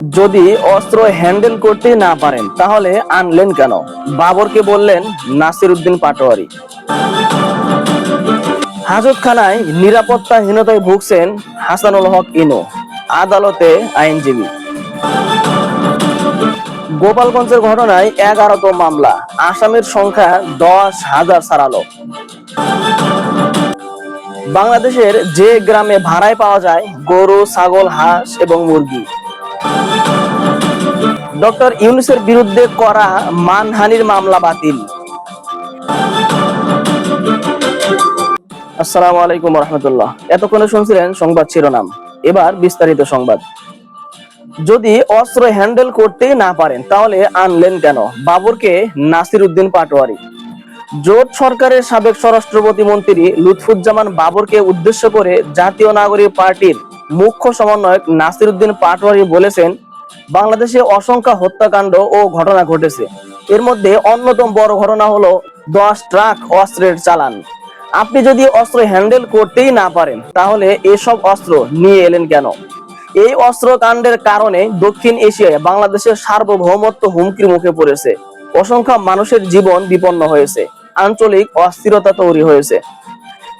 যদি অস্ত্র হ্যান্ডেল করতে না পারেন, তাহলে আনলেন কেন? বাবরকে বললেন নাসির উদ্দিন পাটোয়ারি। হাজতখানায় নিরাপত্তাহীনতায় ভুগছেন হাসানুল হক ইনু, আদালতে আইনজীবী। গোপালগঞ্জের ঘটনায় এগারোতম মামলা, আসামের সংখ্যা দশ হাজার ছাড়ালো বাংলাদেশের যে গ্রামে ভাড়ায় পাওয়া যায় গরু, ছাগল, হাঁস এবং মুরগি। ডক্টর ইউনুসের বিরুদ্ধে করা মানহানির মামলা বাতিল। আসসালামু আলাইকুম রহমতুল্লাহ। এতক্ষণে শুনছিলেন সংবাদ শিরোনাম। এবার বিস্তারিত সংবাদ। যদি অস্ত্র হ্যান্ডেল করতে না পারেন, তাহলে আনলেন কেন? বাবরকে নাসির উদ্দিন পাটোয়ারি। জোট সরকারের সাবেক স্বরাষ্ট্র প্রতিমন্ত্রী লুৎফুজ্জামান বাবরকে উদ্দেশ্য করে জাতীয় নাগরিক পার্টির মুখ্য সমন্বয়ক নাসির উদ্দিন পাটোয়ারি বলেছেন বাংলাদেশে অসংখ্য হত্যাকাণ্ড ও ঘটনা ঘটেছে। এর মধ্যে অন্যতম বড় ঘটনা হলো দশ ট্রাক অস্ত্রের চালান। আপনি যদি অস্ত্র হ্যান্ডেল করতেই না পারেন, তাহলে এসব অস্ত্র নিয়ে এলেন কেন? এই অস্ত্র কাণ্ডের কারণে দক্ষিণ এশিয়ায় বাংলাদেশের সার্বভৌমত্ব হুমকির মুখে পড়েছে। অসংখ্য মানুষের জীবন বিপন্ন হয়েছে। আঞ্চলিক অস্থিরতা তৈরি হয়েছে।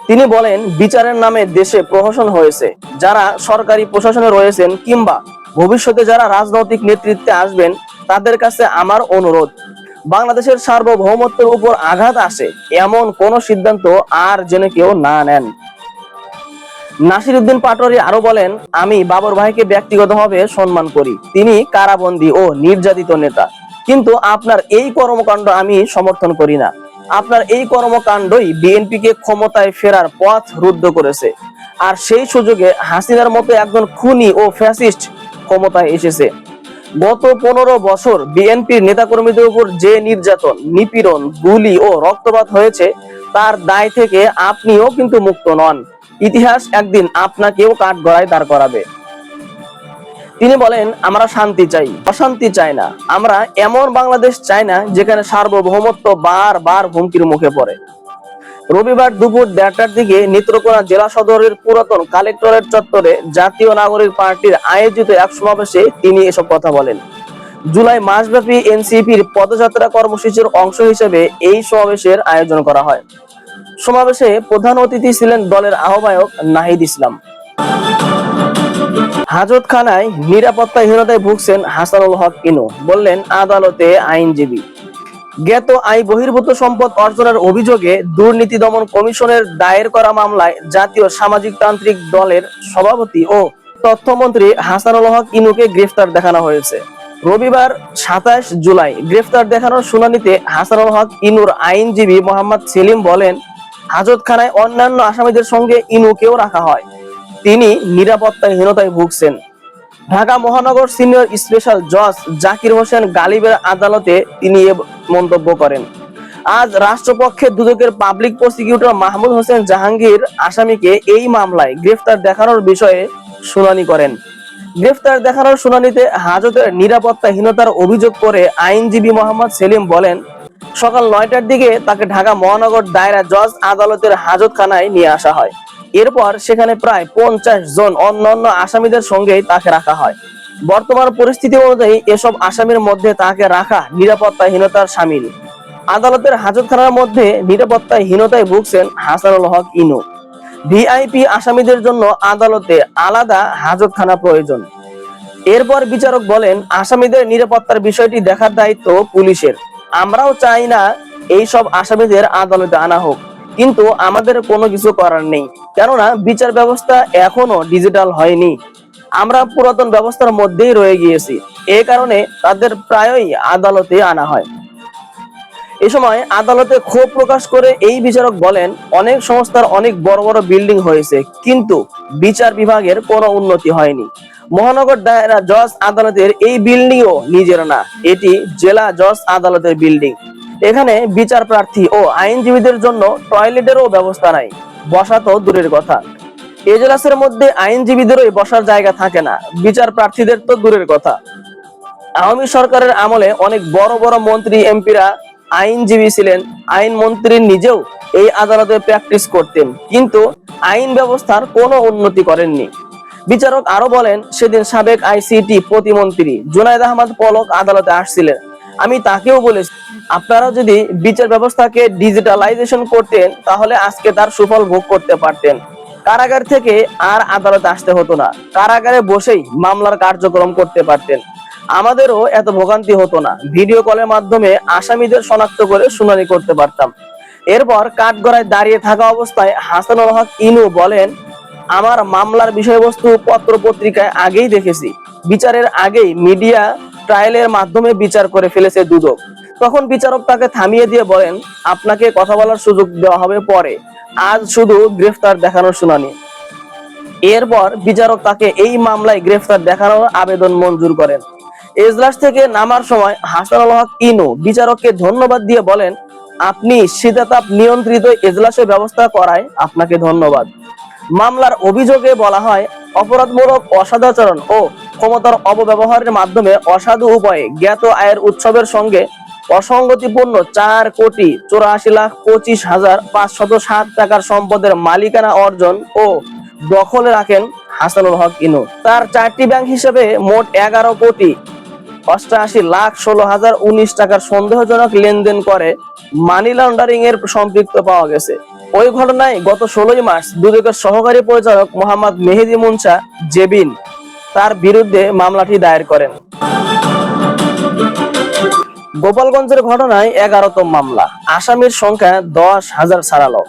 তিনি বলেন, বিচারের নামে দেশে প্রহসন হয়েছে। যারা সরকারি প্রশাসনে রয়েছেন কিংবা ভবিষ্যতে যারা রাজনৈতিক নেতৃত্বে আসবেন, তাদের কাছে আমার অনুরোধ, বাংলাদেশের সার্বভৌমত্বের উপর আঘাত আসে এমন কোন সিদ্ধান্ত আর যেন কেউ না নেন। নাসির উদ্দিন পাটোয়ারি আরও বলেন, আমি বাবর ভাইকে ব্যক্তিগতভাবে সম্মান করি। তিনি কারাবন্দী ও নির্যাতিত নেতা। কিন্তু আপনার এই কর্মকাণ্ড আমি সমর্থন করি না। আপনার এই কর্মকাণ্ডই বিএনপিকে ক্ষমতায় ফেরার পথ রুদ্ধ করেছে। আর সেই সুযোগে হাসিনার মতো একজন খুনি ও ফ্যাসিস্ট ক্ষমতায় এসেছে। গত পনেরো বছর বিএনপির নেতাকর্মীদের উপর যে নির্যাতন, নিপীড়ন, গুলি ও রক্তপাত হয়েছে, তার দায় থেকে আপনিও কিন্তু মুক্ত নন। ইতিহাস একদিন আপনাকেও কাঠগড়ায় দাঁড় করাবে। তিনি বলেন, আমরা শান্তি চাই, অশান্তি চাই না। আমরা এমন বাংলাদেশ চাই না যেখানে সার্বভৌমত্ব বারবার হুমকির মুখে পড়ে। রবিবার দুপুর দেড়টার দিকে নেত্রকোনা জেলা সদরের পুরাতন কালেক্টরেট চত্বরে জাতীয় নাগরিক পার্টির আয়োজিত এক সমাবেশে তিনি এসব কথা বলেন। জুলাই মাসব্যাপী এনসিপির পদযাত্রা কর্মসূচির অংশ হিসেবে এই সমাবেশের আয়োজন করা হয়। সমাবেশে প্রধান অতিথি ছিলেন দলের আহ্বায়ক নাহিদ ইসলাম। হাজতখানায় নিরাপত্তাহীনতায় ভুগছেন হাসানুল হক ইনু, বললেন আদালতে আইনজীবী। জ্ঞাত আয় বহির্ভূত সম্পদ অর্জনের অভিযোগে দুর্নীতি দমন কমিশনের দায়ের করা মামলায় জাতীয় সামাজিক তান্ত্রিক দলের সভাপতি ও তথ্যমন্ত্রী হাসানুল হক ইনুকে গ্রেফতার দেখানো হয়েছে। রবিবার সাতাশ জুলাই গ্রেফতার দেখানোর শুনানিতে হাসানুল হক ইনুর আইনজীবী মোহাম্মদ সেলিম বলেন, হাজতখানায় অন্যান্য আসামিদের সঙ্গে ইনুকেও রাখা হয়। তিনি নিরাপত্তাহীনতায় ভুগছেন। ঢাকা মহানগর সিনিয়র স্পেশাল জজ জাকির হোসেন গালিবের আদালতে তিনি এ মন্তব্য করেন। আজ রাষ্ট্রপক্ষে দুদকের পাবলিক প্রসিকিউটর মাহমুদ হোসেন জাহাঙ্গীর আসামিকে এই মামলায় গ্রেফতার দেখানোর বিষয়ে শুনানি করেন। গ্রেফতার দেখানোর শুনানিতে হাজতের নিরাপত্তাহীনতার অভিযোগ করে আইনজীবী মোহাম্মদ সেলিম বলেন, সকাল নয়টার দিকে তাকে ঢাকা মহানগর দায়রা জজ আদালতের হাজতখানায় নিয়ে আসা হয়। এরপর সেখানে প্রায় পঞ্চাশ জন অন্যান্য আসামিদের সঙ্গেই তাকে রাখা হয়। বর্তমান পরিস্থিতি অনুযায়ী এসব আসামির মধ্যে তাকে রাখা নিরাপত্তাহীনতার সামিল। আদালতের হাজতখানার মধ্যে নিরাপত্তাহীনতায় ভুগছেন হাসানুল হক ইনু। ভিআইপি আসামিদের জন্য আদালতে আলাদা হাজতখানা প্রয়োজন। এরপর বিচারক বলেন, আসামিদের নিরাপত্তার বিষয়টি দেখার দায়িত্ব পুলিশের। আমরাও চাই না এইসব আসামিদের আদালতে আনা হোক। কিন্তু আমাদের কোনো কিছু করার নেই। কেননা বিচার ব্যবস্থা এখনও ডিজিটাল হয়নি। আমরা পুরাতন ব্যবস্থার মধ্যেই রয়ে গিয়েছি। এ কারণে তাদের প্রায়ই আদালতে আনা হয়। এ সময় আদালতে ক্ষোভ প্রকাশ করে এই বিচারক বলেন, অনেক সংস্থার অনেক বড় বড় বিল্ডিং হয়েছে, কিন্তু বিচার বিভাগের কোনো উন্নতি হয়নি। মহানগর দায়রা জজ আদালতের এই বিল্ডিংও নিজের না। এটি জেলা জজ আদালতের বিল্ডিং এখানে বিচার প্রার্থী ও আইনজীবীদের জন্য টয়লেটেরও ব্যবস্থা নাই। বসা তো দূরের কথা। এজলাসের মধ্যে আইনজীবীদেরও বসার জায়গা থাকে না। বিচার প্রার্থীদের তো দূরের কথা। আওয়ামী সরকারের আমলে অনেক বড় বড় মন্ত্রী, এমপিরা আইনজীবী ছিলেন। আইন মন্ত্রী নিজেও এই আদালতে প্র্যাকটিস করতেন। কিন্তু আইন ব্যবস্থার কোনো উন্নতি করেননি। বিচারক আরও বলেন, সেদিন সাবেক আইসিটি প্রতিমন্ত্রী জুনায়দ আহমদ পলক আদালতে আসছিলেন। আমি তাকেও বলেছি, আপনারা যদি বিচার ব্যবস্থাকে ডিজিটালাইজেশন করতেন, তাহলে আজকে তার সুফল ভোগ করতে পারতেন। কারাগার থেকে আর আদালতে আসতে হতো না। কারাগারে বসেই মামলার কার্যক্রম করতে পারতেন। আমাদেরও এত ভোগান্তি হতো না। ভিডিও কলের মাধ্যমে আসামিদের শনাক্ত করে শুনানি করতে পারতাম। এরপর কাঠগড়ায় দাঁড়িয়ে থাকা অবস্থায় হাসানুল হক ইনু বলেন, আমার মামলার বিষয়বস্তু পত্র পত্রিকায় আগেই দেখেছি। বিচারের আগেই মিডিয়া ট্রায়ালের মাধ্যমে বিচার করে ফেলেছে দুদক। তখন বিচারক তাকে থামিয়ে দিয়ে বলেন, আপনাকে কথা বলার সুযোগ দেওয়া হবে পরে। আজ শুধু গ্রেফতার দেখানোর শুনানি। এরপর বিচারক তাকে এই মামলায় গ্রেফতার দেখানোর আবেদন মঞ্জুর করেন। এজলাস থেকে নামার সময় হাসানুল হক ইনু বিচারককে ধন্যবাদ দিয়ে বলেন, আপনি শীতাতাপ নিয়ন্ত্রিত এজলাসের ব্যবস্থা করায় আপনাকে ধন্যবাদ। মামলার অভিযোগে বলা হয় অপরাধমূলক অসদাচরণ ও ক্ষমতার অপব্যবহারের মাধ্যমে অসাধু উপায়ে জ্ঞাত আয়ের উৎসবের সঙ্গে অসঙ্গতিপূর্ণ চার কোটি চৌরাশি লাখ পঁচিশ হাজার পাঁচশত সাত টাকার সম্পদের মালিকানা অর্জন ও দখলে রাখেন হাসানুল হক ইনু। তার চারটি ব্যাংক হিসেবে মোট এগারো কোটি অষ্টআশি লাখ ষোলো হাজার উনিশ টাকার সন্দেহজনক লেনদেন করে মানি লন্ডারিং এর সম্পৃক্ত পাওয়া গেছে। ওই ঘটনায় গত ষোলোই মার্চ দুদকের সহকারী পরিচালক মোহাম্মদ মেহেদি মুনসা জেবিন তার বিরুদ্ধে মামলাটি দায়ের করেন। গোপালগঞ্জের ঘটনায় এগারোতম মামলা। আসামির সংখ্যা দশ হাজার ছাড়ালো।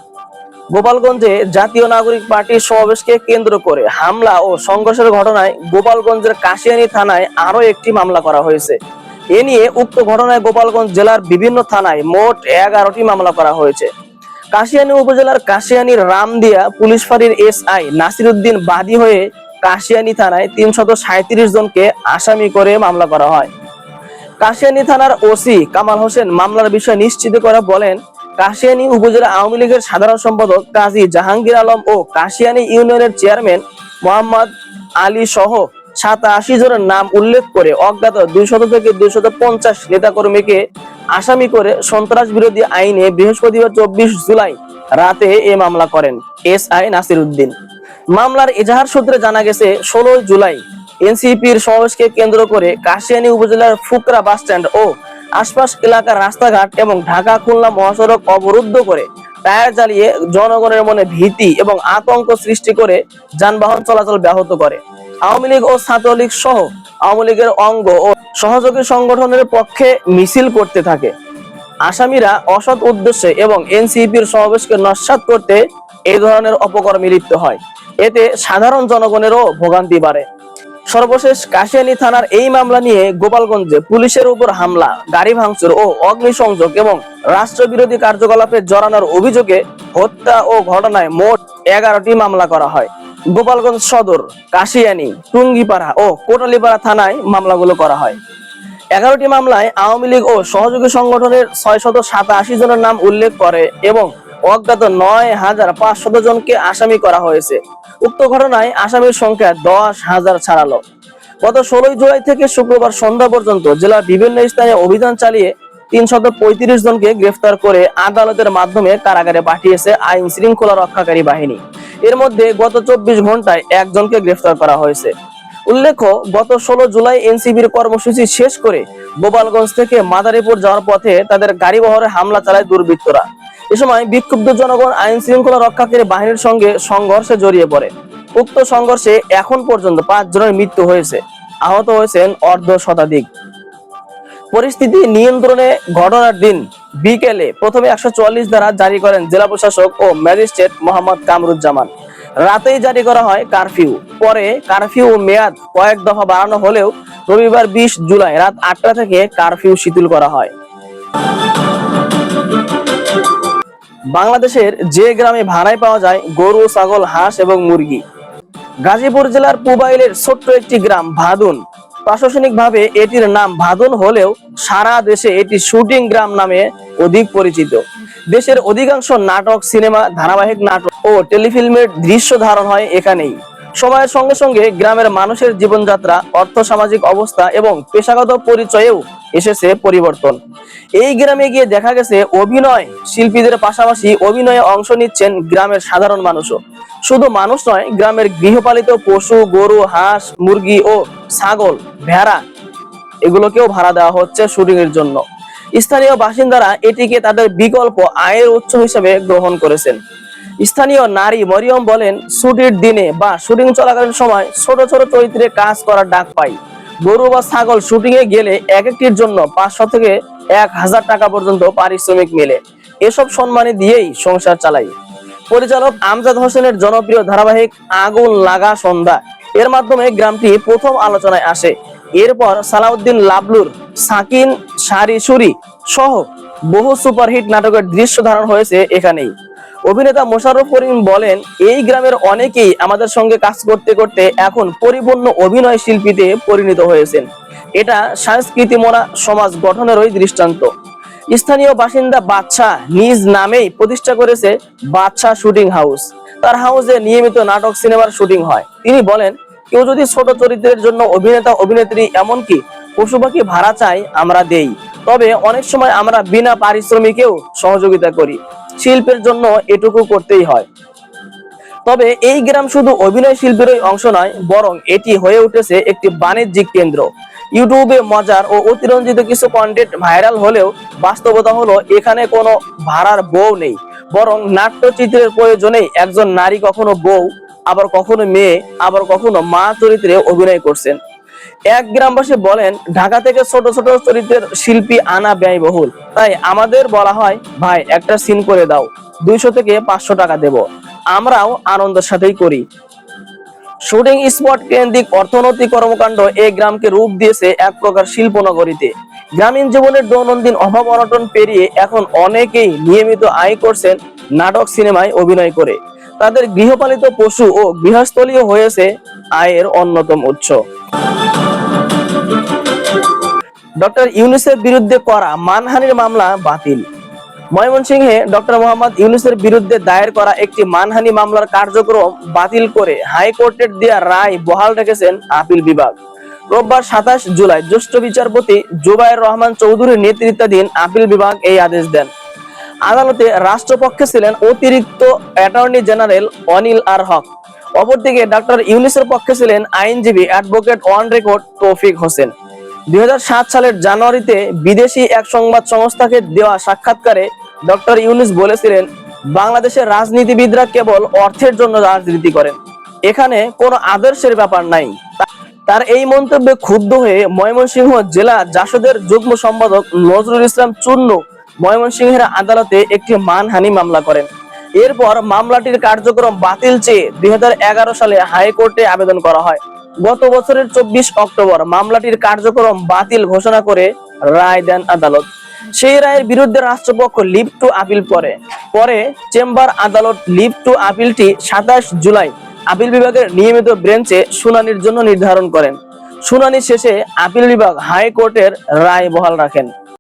গোপালগঞ্জে জাতীয় নাগরিক পার্টির সমাবেশকে কেন্দ্র করে হামলা ও সংঘর্ষের ঘটনায় গোপালগঞ্জের কাশিয়ানি থানায় আরও একটি মামলা করা হয়েছে। এ নিয়ে উক্ত ঘটনায় গোপালগঞ্জ জেলার বিভিন্ন থানায় মোট এগারোটি মামলা করা হয়েছে। কাশিয়ানী উপজেলার কাশিয়ানী রামদিয়া পুলিশ ফাঁড়ির এসআই নাসিরুদ্দিন বাদী হয়ে কাশিয়ানী থানায় তিনশত সাঁত্রিশ জনকে আসামি করে মামলা করা হয়। কাশিয়ানী থানার ওসি কামাল হোসেন মামলার বিষয় নিশ্চিত করে বলেন, কাশিয়ানী উপজেলা আওয়ামী লীগের সাধারণ সম্পাদক কাজী জাহাঙ্গীর আলম ও কাশিয়ানী ইউনিয়নের চেয়ারম্যান মোহাম্মদ আলী সহ সাতাশি জনের নাম উল্লেখ করে অজ্ঞাত দুইশত থেকে দুইশত পঞ্চাশ নেতাকর্মীকে আসামি করে সন্ত্রাস বিরোধী আইনে বৃহস্পতিবার চব্বিশ জুলাই রাতে এ মামলা করেন এস আই নাসির উদ্দিন মামলার এজাহার সূত্রে জানা গেছে, ষোলোই জুলাই এনসিপির সমাবেশকে কেন্দ্র করে কাশিয়ানী উপজেলার ফুকরা বাস স্ট্যান্ড ও আশপাশ এলাকার রাস্তাঘাট এবং ঢাকা খুলনা মহাসড়ক অবরুদ্ধ করে টায়ার জ্বালিয়ে জনগণের মনে ভীতি এবং আতঙ্ক সৃষ্টি করে যানবাহন চলাচল ব্যাহত করে। আওয়ামী লীগ ও ছাত্রলীগ সহ আওয়ামী লীগের অঙ্গ ও সহযোগী সংগঠনের পক্ষে মিছিল করতে থাকে। আসামিরা অসৎ উদ্দেশ্যে এবং এনসিপির সমাবেশকে নস্যাৎ করতে এই ধরনের অপকর্মে লিপ্ত হয়। এতে সাধারণ জনগণেরও ভোগান্তি বাড়ে। সর্বশেষ কাশিয়ানী থানার এই মামলা নিয়ে গোপালগঞ্জে পুলিশের উপর হামলা, গাড়ি ভাঙচুর ও অগ্নিসংযোগ এবং রাষ্ট্রবিরোধী কার্যকলাপে জড়ানোর অভিযোগে হত্যা ও ঘটনায় মোট এগারোটি মামলা করা হয়। গোপালগঞ্জ সদর, কাশিয়ানি, টুঙ্গিপাড়া ও কোটালিপাড়া থানায় মামলাগুলো করা হয়। এগারোটি মামলায় আওয়ামী লীগ ও সহযোগী সংগঠনের ছয় শত সাতাশি জনের নাম উল্লেখ করে এবং অজ্ঞাত নয় হাজার পাঁচশত জনকে আসামি করা হয়েছে। উক্ত ঘটনায় আসামির সংখ্যা দশ হাজার ছাড়ালো। গত ষোলোই জুলাই থেকে শুক্রবার সন্ধ্যা পর্যন্ত জেলার বিভিন্ন স্থানে অভিযান চালিয়ে তিনশত পঁয়ত্রিশ জনকে গ্রেফতার করে আদালতের মাধ্যমে কারাগারে পাঠিয়েছে আইন শৃঙ্খলা রক্ষাকারী বাহিনী। এর মধ্যে গত চব্বিশ ঘন্টায় একজনকে গ্রেফতার করা হয়েছে। উল্লেখ্য, গত ষোলো জুলাই এনসিবির কর্মসূচি শেষ করে গোপালগঞ্জ থেকে মাদারীপুর যাওয়ার পথে তাদের গাড়ি বহরে হামলা চালায় দুর্বৃত্তরা। এ সময় বিক্ষুব্ধ জনগণ আইন শৃঙ্খলা রক্ষাকারী বাহিনীর সঙ্গে সংঘর্ষে জড়িয়ে পড়ে। উক্ত সংঘর্ষে এখন পর্যন্ত পাঁচ জনের মৃত্যু হয়েছে। আহত হয়েছেন অর্ধ শতাধিক। পরিস্থিতি নিয়ন্ত্রণে ঘটনার দিন বিকেলে প্রথমে একশো চুয়াল্লিশ ধারা জারি করেন জেলা প্রশাসক ও ম্যাজিস্ট্রেট মোহাম্মদ কামরুজ্জামান। রাতেই জারি করা হয় কারফিউ। পরে কারফিউ মেয়াদ কয়েক দফা বাড়ানো হলেও রবিবার বিশ জুলাই রাত আটটা থেকে কারফিউ শিথিল করা হয়। বাংলাদেশের যে গ্রামে ভাড়ায় পাওয়া যায় গরু, ছাগল, হাঁস এবং মুরগি। গাজীপুর জেলার পুবাইলের ছোট্ট একটি গ্রাম ভাদুন প্রশাসনিকভাবে এটির নাম ভাদন হলেও সারা দেশে এটি শুটিং গ্রাম নামে অধিক পরিচিত। দেশের অধিকাংশ নাটক, সিনেমা, ধারাবাহিক নাটক ও টেলিফিল্মের দৃশ্য ধারণ হয় এখানেই। সময়ের সঙ্গে সঙ্গে গ্রামের মানুষের জীবনযাত্রা, অর্থ, সামাজিক অবস্থা এবং পেশাগত পরিচয়েও এসেছে পরিবর্তন। এই গ্রামে গিয়ে দেখা গেছে অভিনয় শিল্পীদের পাশাপাশি অভিনয়ে অংশ নিচ্ছেন গ্রামের সাধারণ মানুষও। শুধু মানুষ নয়, গ্রামের গৃহপালিত পশু, গরু, হাঁস, মুরগি ও ছাগল, ভেড়া এগুলোকেও ভাড়া দেওয়া হচ্ছে শুটিং এর জন্য। স্থানীয় বাসিন্দারা এটিকে তাদের বিকল্প আয়ের উৎস হিসেবে গ্রহণ করেছেন। স্থানীয় নারী মরিয়ম বলেন, ছুটির দিনে বা শুটিং চলাকালীন সময় ছোট ছোট চরিত্রে কাজ করার ডাক পাই। গরু বা ছাগল শুটিং এ গেলে এক একটির জন্য পাঁচশো থেকে এক হাজার টাকা পর্যন্ত পারিশ্রমিক মেলে। এসব সম্মানে দিয়েই সংসার চালাই। পরিচালক আমজাদ হোসেনের জনপ্রিয় ধারাবাহিক আগুন লাগা সন্ধ্যা। এর মাধ্যমে গ্রামটি প্রথম আলোচনায় আসে। এরপর সালাউদ্দিন লাবলুর সাকিন, সারি সুরি সহ বহু সুপারহিট নাটকের দৃশ্য ধারণ হয়েছে এখানেই। অভিনেতা মোশাররফ করিম বলেন, এই গ্রামের অনেকেই আমাদের সঙ্গে কাজ করতে করতে এখন পরিপূর্ণ অভিনয় শিল্পীতে পরিণত হয়েছেন। এটা সংস্কৃতি মোনা সমাজ গঠনেরই দৃষ্টান্ত। স্থানীয় বাসিন্দা বাদশাহ নিজ নামেই প্রতিষ্ঠা করেছে বাদশাহ শুটিং হাউস। তার হাউসে নিয়মিত নাটক, সিনেমার শুটিং হয়। তিনি বলেন, কেউ যদি ছোট চরিত্রের জন্য অভিনেতা, অভিনেত্রী এমনকি পশু পাখি ভাড়া চাই, আমরা দেই। তবে অনেক সময় আমরা বিনা পারিশ্রমিকেও সহযোগিতা করি। শিল্পের জন্য এটুকু করতেই হয়। তবে এই গ্রাম শুধু অভিনয় শিল্পেরই অংশ নয়, বরং এটি হয়ে উঠেছে একটি বাণিজ্যিক কেন্দ্র। ইউটিউবে মজার ও অতিরঞ্জিত কিছু কন্টেন্ট ভাইরাল হলেও বাস্তবতা হলো এখানে কোনো ভাড়ার বউ নেই। বরং নাট্যচিত্রের প্রয়োজনেই একজন নারী কখনো বউ, আবার কখনো মেয়ে, আবার কখনো মা চরিত্রে অভিনয় করছেন। এক গ্রামবাসী বলেন, ঢাকা থেকে ছোট ছোট চরিত্রের শিল্পী আনা ব্যয়বহুল। তাই আমাদের বলা হয়, ভাই, একটা সিন করে দাও, দুইশো থেকে পাঁচশো টাকা দেব। আমরাও আনন্দের সাথেই করি। শুটিং স্পট কেন্দ্রিক অর্থনৈতিক কর্মকাণ্ড এই গ্রামকে রূপ দিয়েছে এক প্রকার শিল্প নগরীতে গ্রামীণ জীবনের দৈনন্দিন অভাব অনটন পেরিয়ে এখন অনেকেই নিয়মিত আয় করছেন নাটক সিনেমায় অভিনয় করে। তাদের গৃহপালিত পশু ও গৃহস্থলীয় হয়েছে আয়ের অন্যতম উৎস। ডক্টর ইউনুসের বিরুদ্ধে করা মানহানির মামলা বাতিল। ময়মনসিংহে ডক্টর মোহাম্মদ ইউনুসের বিরুদ্ধে দায়ের করা একটি মানহানি মামলার কার্যক্রম বাতিল করে হাইকোর্টের দেওয়া রায় বহাল রেখেছেন আপিল বিভাগ। রোববার সাতাশ জুলাই জ্যেষ্ঠ বিচারপতি জুবাইর রহমান চৌধুরীর নেতৃত্বাধীন আপিল বিভাগ এই আদেশ দেন। আদালতে রাষ্ট্রপক্ষে ছিলেন অতিরিক্ত attorney general Anil R Haque. অপরদিকে ডক্টর ইউনিসের পক্ষে ছিলেন আইনজীবী অ্যাডভোকেট অন রেকর্ড তৌফিক হোসেন। দুই সালের জানুয়ারিতে বিদেশি এক সংবাদ সংস্থাকে দেওয়া সাক্ষাৎকারে ডক্টর ইউনিস বলেছিলেন, বাংলাদেশের রাজনীতিবিদরা কেবল অর্থের জন্য রাজনীতি করেন। এখানে কোনো আদর্শের ব্যাপার নাই। তার এই মন্তব্যে ক্ষুব্ধ হয়ে ময়মনসিংহ জেলা জাসদের যুগ্ম সম্পাদক নজরুল ইসলাম চূর্ণ ময়মনসিংহের আদালতে একটি মানহানি মামলা করেন। এরপর মামলাটির কার্যক্রম বাতিল চেয়ে দুই হাজার এগারো সালে হাইকোর্টে আবেদন করা হয়। গত বছরের চব্বিশ অক্টোবর মামলাটির কার্যক্রম বাতিল ঘোষণা করে রায় দেন আদালত। সেই রায়ের বিরুদ্ধে রাষ্ট্রপক্ষ লিভ টু আপিল করে। পরে চেম্বার আদালত লিভ টু আপিলটি সাতাশ জুলাই আপিল বিভাগের নিয়মিত ব্রেঞ্চে শুনানির জন্য নির্ধারণ করেন। শুনানি শেষে আপিল বিভাগ হাইকোর্টের রায় বহাল রাখেন।